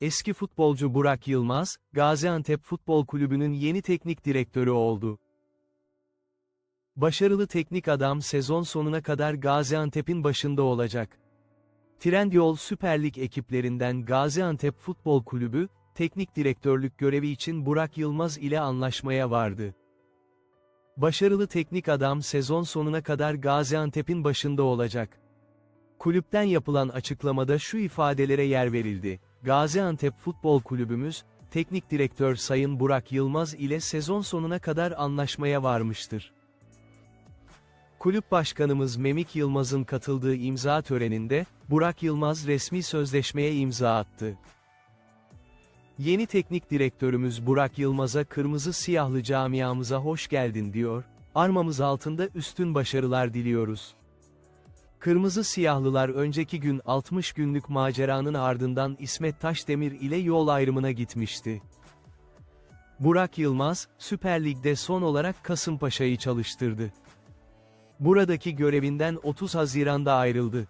Eski futbolcu Burak Yılmaz, Gaziantep Futbol Kulübü'nün yeni teknik direktörü oldu. Başarılı teknik adam sezon sonuna kadar Gaziantep'in başında olacak. Trendyol Süper Lig ekiplerinden Gaziantep Futbol Kulübü, teknik direktörlük görevi için Burak Yılmaz ile anlaşmaya vardı. Başarılı teknik adam sezon sonuna kadar Gaziantep'in başında olacak. Kulüpten yapılan açıklamada şu ifadelere yer verildi. Gaziantep Futbol Kulübümüz, teknik direktör Sayın Burak Yılmaz ile sezon sonuna kadar anlaşmaya varmıştır. Kulüp Başkanımız Memik Yılmaz'ın katıldığı imza töreninde, Burak Yılmaz resmi sözleşmeye imza attı. Yeni teknik direktörümüz Burak Yılmaz'a kırmızı siyahlı camiamıza hoş geldin diyor, armamız altında üstün başarılar diliyoruz. Kırmızı siyahlılar önceki gün 60 günlük maceranın ardından İsmet Taşdemir ile yol ayrımına gitmişti. Burak Yılmaz, Süper Lig'de son olarak Kasımpaşa'yı çalıştırdı. Buradaki görevinden 30 Haziran'da ayrıldı.